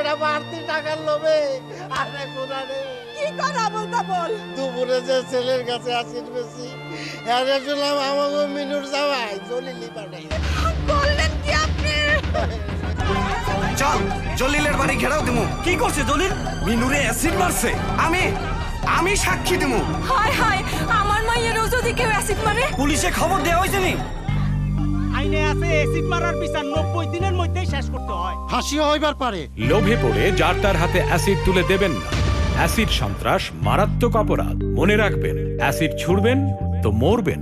একটা বাড়তি টাকার লোভে? আরে কোনা রে। কি করা বলতা বল? দুপুরে যে ছেলের কাছে আসির বেশি আরে শুনলাম আমাকে মিনুর যাওয়াই জলিলি পাঠাই বললেন কি আপনি? চল জলিলের বাড়ি ঘেরাও দিমু। কি করছে দলিল মিনুরে অ্যাসিড মারছে। আমি আমি সাক্ষী দিমু। হায় হায় আমার মাইয়েরও যদি কেউ অ্যাসিড মারে? পুলিশে খবর দেওয়া হয়েছে নি? আইনে আছে এসিড মারার বিচার নব্বই দিনের মধ্যেই শেষ করতে হয়। ফাঁসিও হইবার পারে। লোভে পড়ে যার তার হাতে অ্যাসিড তুলে দেবেন না। অ্যাসিড সন্ত্রাস মারাত্মক অপরাধ। মনে রাখবেন অ্যাসিড ছুড়বেন তো মরবেন।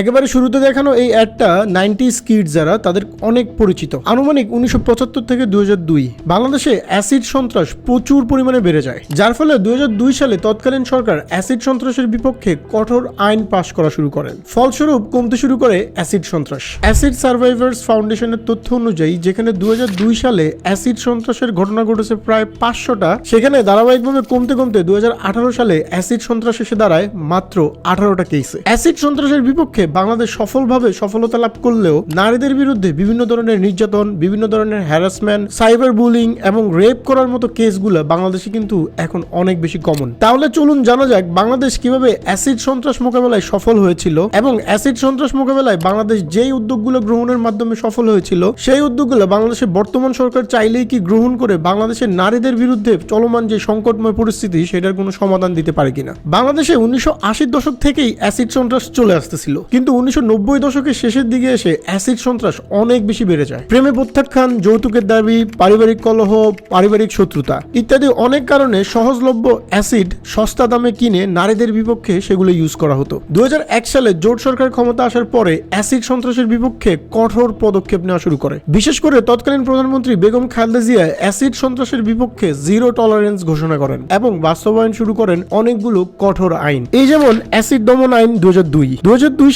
একেবারে শুরুতে দেখানো এই অ্যাডটা নাইনটি স্কিড যারা, তাদের অনেক পরিচিত। আনুমানিক উনিশশো পঁচাত্তর থেকে দুই হাজার দুই। বাংলাদেশে অ্যাসিড সন্ত্রাস প্রচুর পরিমাণে বেড়ে যায়। যার ফলে দুই হাজার দুই সালে তৎকালীন সরকার অ্যাসিড সন্ত্রাসের বিপক্ষে কঠোর আইন পাশ করা শুরু করেন। ফলস্বরূপ কমতে শুরু করে অ্যাসিড সন্ত্রাস। অ্যাসিড সার্ভাইভার্স ফাউন্ডেশনের তথ্য অনুযায়ী, যেখানে দুই হাজার দুই সালে অ্যাসিড সন্ত্রাসের ঘটনা ঘটেছে প্রায় পাঁচশোটা, সেখানে ধারাবাহিকভাবে কমতে কমতে দুই হাজার আঠারো সালে অ্যাসিড সন্ত্রাস এসে দাঁড়ায় মাত্র আঠারোটা কেসে অ্যাসিড সন্ত্রাসের বিপক্ষে বাংলাদেশ সফলভাবে সফলতা লাভ করলেও নারীদের বিরুদ্ধে বিভিন্ন ধরনের নির্যাতন, বিভিন্ন ধরনের হ্যারাসমেন্ট সাইবার বুলিং এবং রেপ করার মতো কেসগুলো বাংলাদেশে কিন্তু এখন অনেক বেশি কমন তাহলে চলুন জানা যাক বাংলাদেশ কীভাবে অ্যাসিড সন্ত্রাস মোকাবেলায় সফল হয়েছিল এবং অ্যাসিড সন্ত্রাস মোকাবেলায় বাংলাদেশ যেই উদ্যোগগুলো গ্রহণের মাধ্যমে সফল হয়েছিল, সেই উদ্যোগগুলো বাংলাদেশের বর্তমান সরকার চাইলেই কি গ্রহণ করে বাংলাদেশের নারীদের বিরুদ্ধে চলমান যে সংকটময় পরিস্থিতি, সেটার কোনো সমাধান দিতে পারে কিনা? বাংলাদেশে উনিশশো দশক থেকেই অ্যাসিড সন্ত্রাস চলে আসতেছিল। কিন্তু উনিশশো নব্বই দশকের শেষের দিকে এসে অ্যাসিড সন্ত্রাস অনেক বেশি বেড়ে যায়। প্রেমে প্রত্যাখ্যান, যৌতুকের দাবি, পারিবারিক কলহ, পারিবারিক শত্রুতা ইত্যাদি অনেক কারণে সহজলভ্য অ্যাসিড সস্তা দামে কিনে নারীদের বিপক্ষে সেগুলো ইউজ করা হতো। দু সালে জোট সরকার ক্ষমতা আসার পরে অ্যাসিড সন্ত্রাসের বিপক্ষে কঠোর পদক্ষেপ নেওয়া শুরু করে। বিশেষ করে তৎকালীন প্রধানমন্ত্রী বেগম খালেদা জিয়া অ্যাসিড সন্ত্রাসের বিপক্ষে জিরো টলারেন্স ঘোষণা করেন এবং বাস্তবায়ন শুরু করেন অনেকগুলো কঠোর আইন। এই যেমন অ্যাসিড দমন আইন দু হাজার দুই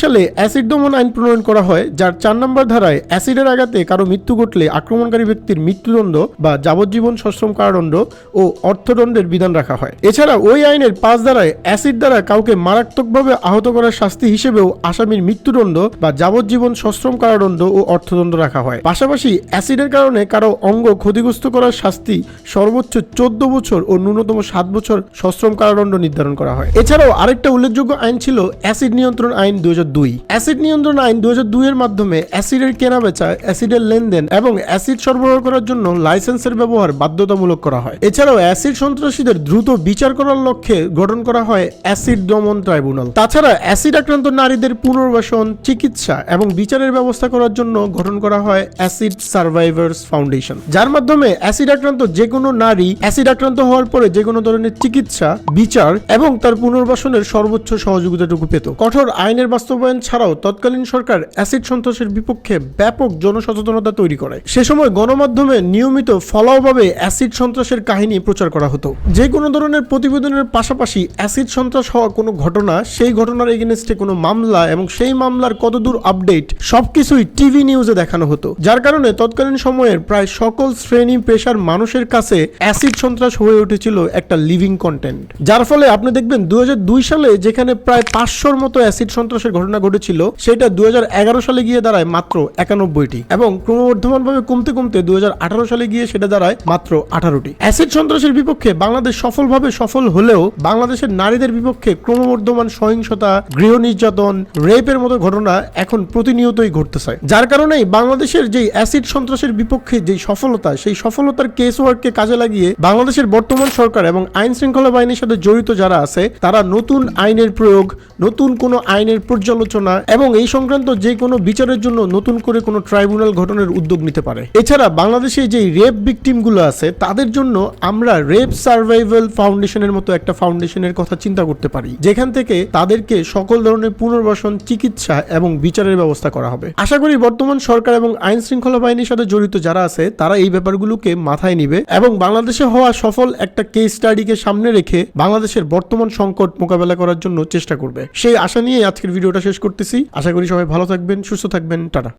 সালে অ্যাসিড দমন আইন প্রণয়ন করা হয়, যার চার নম্বর ধারায় অ্যাসিডের আঘাতে কারও মৃত্যু ঘটলে আক্রমণকারী ব্যক্তির মৃত্যুদণ্ড বা যাবজ্জীবন সশ্রম কারাদণ্ড ও অর্থদণ্ডের বিধান রাখা হয়। এছাড়া ওই আইনের পাঁচ ধারায় অ্যাসিড দ্বারা কাউকে মারাত্মকভাবে আহত করার শাস্তি হিসেবেও আসামির মৃত্যুদণ্ড বা যাবজ্জীবন সশ্রম কারাদণ্ড ও অর্থদণ্ড রাখা হয়। পাশাপাশি অ্যাসিডের কারণে কারও অঙ্গ ক্ষতিগ্রস্ত করার শাস্তি সর্বোচ্চ চোদ্দ বছর ও ন্যূনতম সাত বছর সশ্রম কারাদণ্ড নির্ধারণ করা হয়। এছাড়াও আরেকটা উল্লেখযোগ্য আইন ছিল অ্যাসিড নিয়ন্ত্রণ আইন দুই হাজার অ্যাসিড নিয়ন্ত্রণ আইন দু হাজার দুই এর মাধ্যমে অ্যাসিডের কেনা বেচা, অ্যাসিডের লেনদেন এবং অ্যাসিড সরবরাহ করার জন্য লাইসেন্সের ব্যবহার বাধ্যতামূলক করা হয়। এছাড়াও অ্যাসিড সন্ত্রাসীদের দ্রুত বিচার করার লক্ষ্যে গঠন করা হয় অ্যাসিড দমন ট্রাইব্যুনাল। তাছাড়া অ্যাসিড আক্রান্ত নারীদের পুনর্বাসন, চিকিৎসা এবং বিচারের ব্যবস্থা করার জন্য গঠন করা হয় অ্যাসিড সার্ভাইভার্স ফাউন্ডেশন। যার মাধ্যমে অ্যাসিড আক্রান্ত যে কোনো নারী অ্যাসিড আক্রান্ত হওয়ার পরে যে কোনো ধরনের চিকিৎসা, বিচার এবং তার পুনর্বাসনের সর্বোচ্চ সহযোগিতাটুকু পেত। কঠোর আইনের বাস্তবায়ন ছাড়াও তৎকালীন সরকার অ্যাসিড সন্ত্রাসের বিপক্ষে ব্যাপক জনসচেতনতা তৈরি করে। সে সময় গণমাধ্যমে নিয়মিত ফলাওভাবে অ্যাসিড সন্ত্রাসের কাহিনী প্রচার করা হতো। যে কোনো ধরনের প্রতিবেদনের পাশাপাশি অ্যাসিড সন্ত্রাস হওয়া কোনো ঘটনা, সেই ঘটনার এগেনস্টে কোনো মামলা এবং সেই মামলার কতদূর আপডেট সবকিছুই টিভি নিউজে দেখানো হতো। যার কারণে তৎকালীন সময়ের প্রায় সকল শ্রেণি পেশার মানুষের কাছে অ্যাসিড সন্ত্রাস হয়ে উঠেছিল একটা লিভিং কন্টেন্ট যার ফলে আপনি দেখবেন দুই হাজার দুই সালে যেখানে প্রায় পাঁচশোর মতো অ্যাসিড সন্ত্রাসের ঘটনা ঘটেছিল, সেটা দু হাজার এগারো সালে গিয়ে দাঁড়ায় মাত্র একানব্বইটি এবং ক্রমবর্ধমানভাবে কমতে কমতে দু সালে গিয়ে সেটা দাঁড়ায় মাত্র আঠারোটি। অ্যাসিড সন্ত্রাসের বিপক্ষে বাংলাদেশ সফলভাবে সফল হলেও বাংলাদেশের নারীদের বিপক্ষে ক্রমবর্ধমান সহিংসতা, গৃহ নির্যাতন, রেপের মতো ঘটনা এখন প্রতিনিয়তই ঘটতেছে। যার কারণেই বাংলাদেশের যেই অ্যাসিড সন্ত্রাসের বিপক্ষে যেই সফলতা, সেই সফলতার কেস ওয়ার্ককে কাজে লাগিয়ে বাংলাদেশের বর্তমান সরকার এবং আইন শৃঙ্খলা বাহিনীর সাথে জড়িত যারা আছে, তারা নতুন আইনের প্রয়োগ, নতুন কোনো আইনের পর্যালোচনা এবং এই সংক্রান্ত যে কোনো বিচারের জন্য নতুন করে কোনো ট্রাইব্যুনাল গঠনের উদ্যোগ নিতে পারে। এছাড়া বাংলাদেশে যে রেপ ভিকটিমগুলো আছে, তাদের জন্য আমরা রেপ সার্ভাইভাল ফাউন্ডেশনের মতো একটা ফাউন্ডেশনের কথা চিন্তা করতে পারি, যেখান থেকে তাদেরকে সকল ধরনের পুনর্বাসন, চিকিৎসা এবং বিচারের ব্যবস্থা করা হবে। আশা করি বর্তমান সরকার এবং আইন শৃঙ্খলা বাহিনীর সাথে জড়িত যারা আছে, তারা এই ব্যাপারগুলোকে মাথায় নিবে এবং বাংলাদেশে হওয়া সফল একটা কেস স্টাডিকে সামনে রেখে বাংলাদেশের বর্তমান সংকট মোকাবেলা করার জন্য চেষ্টা করবে। সেই আশা নিয়ে আজকের ভিডিওটা শেষ করতেছি। আশা করি সবাই ভালো থাকবেন সুস্থ থাকবেন টাটা।